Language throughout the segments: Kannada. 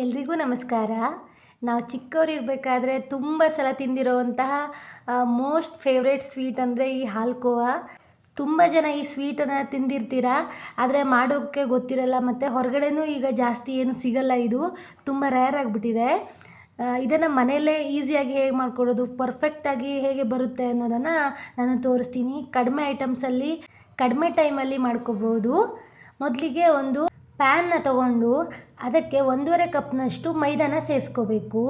ಎಲ್ರಿಗೂ ನಮಸ್ಕಾರ. ನಾವು ಚಿಕ್ಕವ್ರು ಇರಬೇಕಾದ್ರೆ ತುಂಬ ಸಲ ತಿಂದಿರೋವಂತಹ ಮೋಸ್ಟ್ ಫೇವ್ರೇಟ್ ಸ್ವೀಟ್ ಅಂದರೆ ಈ ಹಾಲ್ಕೋವಾ ತುಂಬ ಜನ ಈ ಸ್ವೀಟನ್ನು ತಿಂದಿರ್ತೀರ? ಆದರೆ ಮಾಡೋಕ್ಕೆ ಗೊತ್ತಿರಲ್ಲ, ಮತ್ತು ಹೊರಗಡೆನೂ ಈಗ ಜಾಸ್ತಿ ಏನು ಸಿಗಲ್ಲ ಇದು. ತುಂಬ ರೇರ್ ಆಗಿಬಿಟ್ಟಿದೆ. ಇದನ್ನು ಮನೆಯಲ್ಲೇ ಈಸಿಯಾಗಿ ಹೇಗೆ ಮಾಡ್ಕೊಡೋದು ಪರ್ಫೆಕ್ಟಾಗಿ ಹೇಗೆ ಬರುತ್ತೆ ಅನ್ನೋದನ್ನು ನಾನು ತೋರಿಸ್ತೀನಿ. ಕಡಿಮೆ ಐಟಮ್ಸಲ್ಲಿ ಕಡಿಮೆ ಟೈಮಲ್ಲಿ ಮಾಡ್ಕೋಬೋದು. ಮೊದಲಿಗೆ ಒಂದು ಪ್ಯಾನ್ನ ತಗೊಂಡು ಅದಕ್ಕೆ ಒಂದೂವರೆ ಕಪ್ನಷ್ಟು ಮೈದಾನ ಸೇರಿಸ್ಕೋಬೇಕು.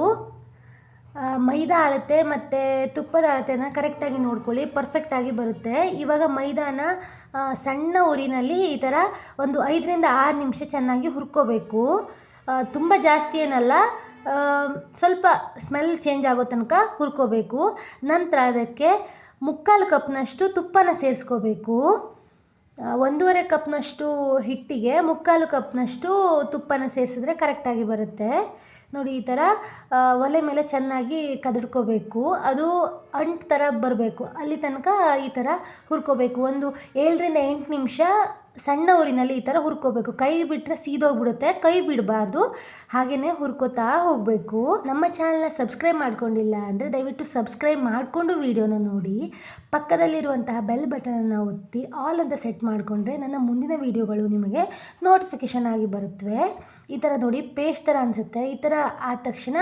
ಮೈದಾ ಅಳತೆ ಮತ್ತು ತುಪ್ಪದ ಅಳತೆನ ಕರೆಕ್ಟಾಗಿ ನೋಡ್ಕೊಳ್ಳಿ ಪರ್ಫೆಕ್ಟಾಗಿ ಬರುತ್ತೆ. ಇವಾಗ ಮೈದಾನ ಸಣ್ಣ ಊರಿನಲ್ಲಿ ಈ ಥರ ಒಂದು ಐದರಿಂದ ಆರು ನಿಮಿಷ ಚೆನ್ನಾಗಿ ಹುರ್ಕೋಬೇಕು. ತುಂಬ ಜಾಸ್ತಿ ಏನಲ್ಲ ಸ್ವಲ್ಪ ಸ್ಮೆಲ್ ಚೇಂಜ್ ಆಗೋ ತನಕ ಹುರ್ಕೋಬೇಕು. ನಂತರ ಅದಕ್ಕೆ ಮುಕ್ಕಾಲು ಕಪ್ನಷ್ಟು ತುಪ್ಪನ ಸೇರಿಸ್ಕೋಬೇಕು. ಒಂದೂವರೆ ಕಪ್ನಷ್ಟು ಹಿಟ್ಟಿಗೆ, ಮುಕ್ಕಾಲು ಕಪ್ನಷ್ಟು ತುಪ್ಪನ ಸೇರಿಸಿದ್ರೆ ಕರೆಕ್ಟಾಗಿ ಬರುತ್ತೆ. ನೋಡಿ, ಈ ಥರ ಒಲೆ ಮೇಲೆ ಚೆನ್ನಾಗಿ ಕದಡ್ಕೋಬೇಕು. ಅದು ಅಂಟು ಥರ ಬರಬೇಕು. ಅಲ್ಲಿ ತನಕ ಈ ಥರ ಹುರ್ಕೋಬೇಕು. ಒಂದು ಏಳರಿಂದ ಎಂಟು ನಿಮಿಷ ಸಣ್ಣ ಊರಿನಲ್ಲಿ ಈ ಥರ ಹುರ್ಕೋಬೇಕು. ಕೈ ಬಿಟ್ಟರೆ ಸೀದೋಗ್ಬಿಡುತ್ತೆ, ಕೈ ಬಿಡಬಾರ್ದು. ಹಾಗೆಯೇ ಹುರ್ಕೋತಾ ಹೋಗಬೇಕು. ನಮ್ಮ ಚಾನಲ್ನ ಸಬ್ಸ್ಕ್ರೈಬ್ ಮಾಡ್ಕೊಂಡಿಲ್ಲ ಅಂದರೆ ದಯವಿಟ್ಟು ಸಬ್ಸ್ಕ್ರೈಬ್ ಮಾಡಿಕೊಂಡು ವಿಡಿಯೋನ ನೋಡಿ. ಪಕ್ಕದಲ್ಲಿರುವಂತಹ ಬೆಲ್ ಬಟನನ್ನು ಒತ್ತಿ ಆಲ್ ಅಂತ ಸೆಟ್ ಮಾಡಿಕೊಂಡ್ರೆ ನನ್ನ ಮುಂದಿನ ವಿಡಿಯೋಗಳು ನಿಮಗೆ ನೋಟಿಫಿಕೇಷನ್ ಆಗಿ ಬರುತ್ತವೆ ಈ ಥರ ನೋಡಿ ಪೇಸ್ಟ್ ಥರ ಅನಿಸುತ್ತೆ. ಈ ಥರ ಆದ ತಕ್ಷಣ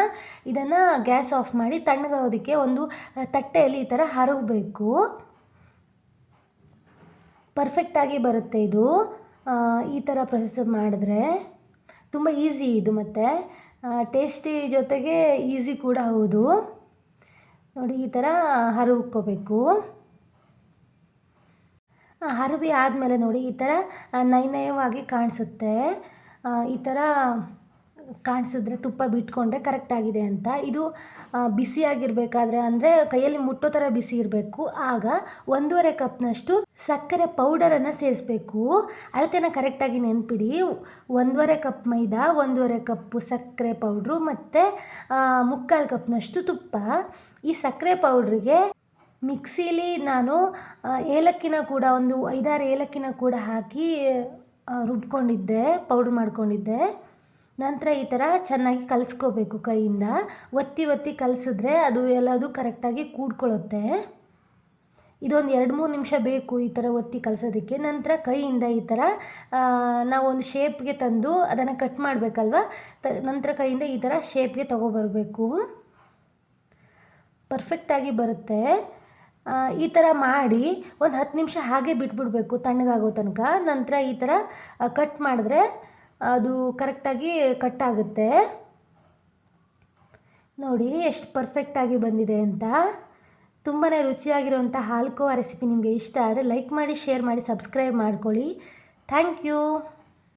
ಇದನ್ನು ಗ್ಯಾಸ್ ಆಫ್ ಮಾಡಿ ತಣ್ಣಗೋದಕ್ಕೆ ಒಂದು ತಟ್ಟೆಯಲ್ಲಿ ಈ ಥರ ಹರಗಬೇಕು. ಪರ್ಫೆಕ್ಟಾಗಿ ಬರುತ್ತೆ ಇದು. ಈ ಥರ ಪ್ರೊಸೆಸ್ ಮಾಡಿದ್ರೆ ತುಂಬ ಈಸಿ ಇದು ಮತ್ತು. ಟೇಸ್ಟಿ ಜೊತೆಗೆ ಈಸಿ ಕೂಡ ಹೌದು. ನೋಡಿ ಈ ಥರ ಹರವ್ಕೋಬೇಕು ಆ, ಹರವಿ ಆದಮೇಲೆ ನೋಡಿ ಈ ಥರ ನಯನಯವಾಗಿ ಕಾಣಿಸುತ್ತೆ. ಈ ಥರ ಕಾಣಿಸಿದ್ರೆ ತುಪ್ಪ ಬಿಟ್ಕೊಂಡ್ರೆ ಕರೆಕ್ಟಾಗಿದೆ ಅಂತ. ಇದು ಬಿಸಿಯಾಗಿರ್ಬೇಕಾದ್ರೆ ಅಂದರೆ ಕೈಯಲ್ಲಿ ಮುಟ್ಟೋ ಥರ ಬಿಸಿ ಇರಬೇಕು. ಆಗ ಒಂದೂವರೆ ಕಪ್ನಷ್ಟು ಸಕ್ಕರೆ ಪೌಡರನ್ನು ಸೇರಿಸ್ಬೇಕು. ಅಳತೆನ ಕರೆಕ್ಟಾಗಿ ನೆನ್ಪಿಡಿ. ಒಂದೂವರೆ ಕಪ್ ಮೈದಾ, ಒಂದೂವರೆ ಕಪ್ಪು ಸಕ್ಕರೆ ಪೌಡ್ರು ಮತ್ತು ಮುಕ್ಕಾಲು ಕಪ್ನಷ್ಟು ತುಪ್ಪ. ಈ ಸಕ್ಕರೆ ಪೌಡ್ರಿಗೆ ಮಿಕ್ಸಿಲಿ ನಾನು ಏಲಕ್ಕಿನ ಕೂಡ ಒಂದು ಐದಾರು ಏಲಕ್ಕಿನ ಕೂಡ ಹಾಕಿ ರುಬ್ಕೊಂಡಿದ್ದೆ ಪೌಡ್ರ್ ಮಾಡ್ಕೊಂಡಿದ್ದೆ. ನಂತರ ಈ ಥರ ಚೆನ್ನಾಗಿ ಕಲಿಸ್ಕೋಬೇಕು ಕೈಯಿಂದ. ಒತ್ತಿ ಒತ್ತಿ ಕಲಿಸಿದ್ರೆ ಅದು ಎಲ್ಲದು ಕರೆಕ್ಟಾಗಿ ಕೂಡ್ಕೊಳ್ಳುತ್ತೆ. ಇದೊಂದು ಎರಡು ಮೂರು ನಿಮಿಷ ಬೇಕು ಈ ಥರ ಒತ್ತಿ ಕಲಿಸೋದಕ್ಕೆ. ನಂತರ ಕೈಯಿಂದ ಈ ಥರ ನಾವು ಒಂದು ಶೇಪ್ಗೆ ತಂದು ಅದನ್ನು ಕಟ್ ಮಾಡಬೇಕಲ್ವ? ತ, ನಂತರ ಕೈಯಿಂದ ಈ ಥರ ಶೇಪ್ಗೆ ತೊಗೊಬರಬೇಕು. ಪರ್ಫೆಕ್ಟಾಗಿ ಬರುತ್ತೆ. ಈ ಥರ ಮಾಡಿ ಒಂದು ಹತ್ತು ನಿಮಿಷ ಹಾಗೆ ಬಿಟ್ಬಿಡಬೇಕು ತಣ್ಣಗಾಗೋ ತನಕ. ನಂತರ ಈ ಥರ ಕಟ್ ಮಾಡಿದ್ರೆ ಅದು ಕರೆಕ್ಟಾಗಿ ಕಟ್ ಆಗುತ್ತೆ. ನೋಡಿ, ಎಷ್ಟು ಪರ್ಫೆಕ್ಟಾಗಿ ಬಂದಿದೆ ಅಂತ. ತುಂಬಾ ರುಚಿಯಾಗಿರುವಂಥ ಹಾಲ್ಕೋವಾ ರೆಸಿಪಿ ನಿಮಗೆ ಇಷ್ಟ ಆದರೆ ಲೈಕ್ ಮಾಡಿ ಶೇರ್ ಮಾಡಿ ಸಬ್ಸ್ಕ್ರೈಬ್ ಮಾಡ್ಕೊಳ್ಳಿ. Thank you